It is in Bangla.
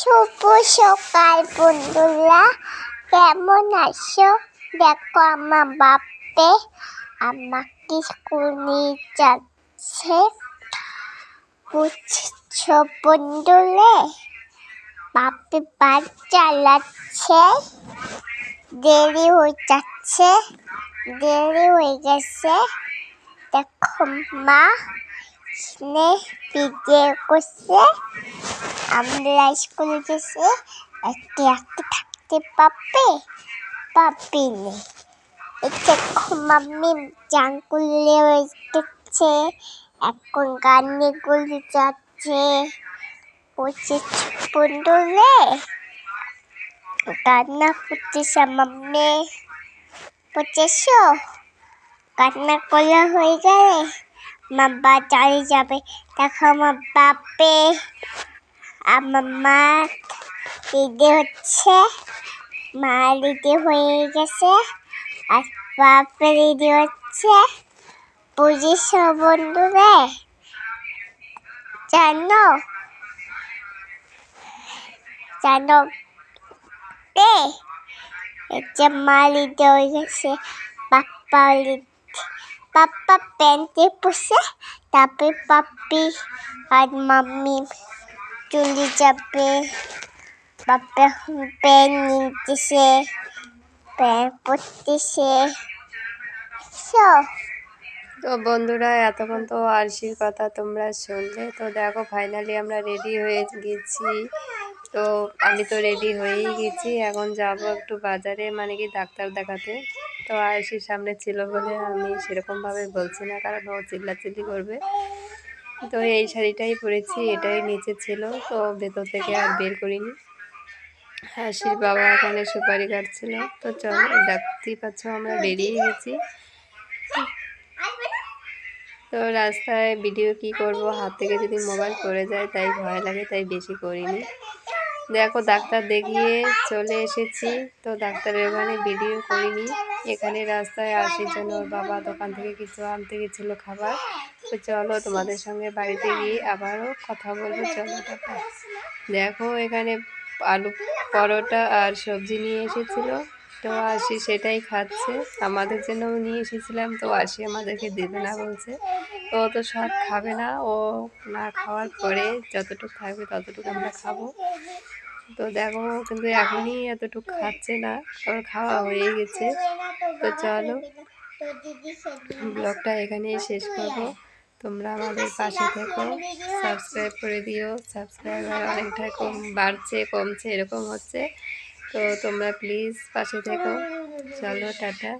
শুভ সকাল, বন্ধুরা। কেমন আছো? দেখো, আমার বাপে আমাকে স্কুল নিয়ে যাচ্ছে। বুঝছ, বন্ধুরে? বাপে বাস চালাচ্ছে। দেরি হয়ে যাচ্ছে। দেরি হয়ে গেছে। দেখো, মা স্নেহ ভিডিও করছে। আমরা স্কুলে গেছি, একটি একটি থাকতে পাবে পাবি নে। এটা মাম্মি জাঙ্কুলে দেখছে এখন গানে গুলি যাচ্ছে। বলছে বন্ধু রে কান্না করতেছে মাম্মি। বুঝেছ? কান্না করলে হয়ে গেলে মা বাজারে যাবে। দেখো আমার বাপে। আমার রেডি হচ্ছে, মা রেডি হয়ে গেছে, আর বাপে রেডি হচ্ছে বুঝিস বন্ধুরে, জানো? জানো? রে যে মা রেডি হয়ে গেছে রেডি পাপ্পা প্যান্টে পুষে, তারপরে পাপ্পি আর মাম্মি। চলে যাবে বাপে প্যান নিতেছে প্যান পরতেছে। তো বন্ধুরা, এতক্ষণ তো আরশির কথা তোমরা শুনলে। তো দেখো ফাইনালি আমরা রেডি হয়ে গেছি। তো আমি তো রেডি হয়েই গেছি। এখন যাব একটু বাজারে মানে কি ডাক্তার দেখাতে। তো আরশির সামনে ছিল বলে আমি সেরকমভাবে বলছি না, কারণ ও চিল্লাচিল্লি করবে। তো এই শাড়িটাই পরেছি, এটাই নিচে ছিল, তো ভেতর থেকে আর বের করিনি। হাসির বাবা এখানে সুপারি কাটছিল, তো চলো, দেখতেই পাচ্ছ আমরা বেরিয়ে গেছি। তো রাস্তায় ভিডিও কি করব, হাত থেকে যদি মোবাইল পড়ে যায়, তাই ভয় লাগে, তাই বেশি করিনি। দেখো, ডাক্তার দেখিয়ে চলে এসেছি, তো ডাক্তারের ওখানে ভিডিও করিনি। এখানে রাস্তায় আসার জন্য ওর বাবা দোকান থেকে কিছু আনতে গেছিল খাবার। তো চলো তোমাদের সঙ্গে বাড়িতে গিয়ে আবারও কথা বলব, চলো দেখো এখানে আলু পরোটা আর সবজি নিয়ে এসেছিল। তো আসি সেটাই খাচ্ছে। আমাদের জন্যও নিয়ে এসেছিলাম, তো আসি আমাদেরকে দেবে না বলছে। তো ও তো সব খাবে না, ও না খাওয়ার পরে যতটুকু থাকবে ততটুকু আমরা খাব। তো দেখো, কিন্তু এখনই এতটুকু খাচ্ছে না। ওর খাওয়া হয়ে গেছে। তো চলো, ব্লগটা এখানেই শেষ করব। তোমরা আমাদের পাশে থেকো, সাবস্ক্রাইব করে দিও। সাবস্ক্রাইবার অনেকটা কম বাড়ছে, কমছে, এরকম হচ্ছে। তো তোমরা প্লিজ পাশে থেকো। চলো, টাটা।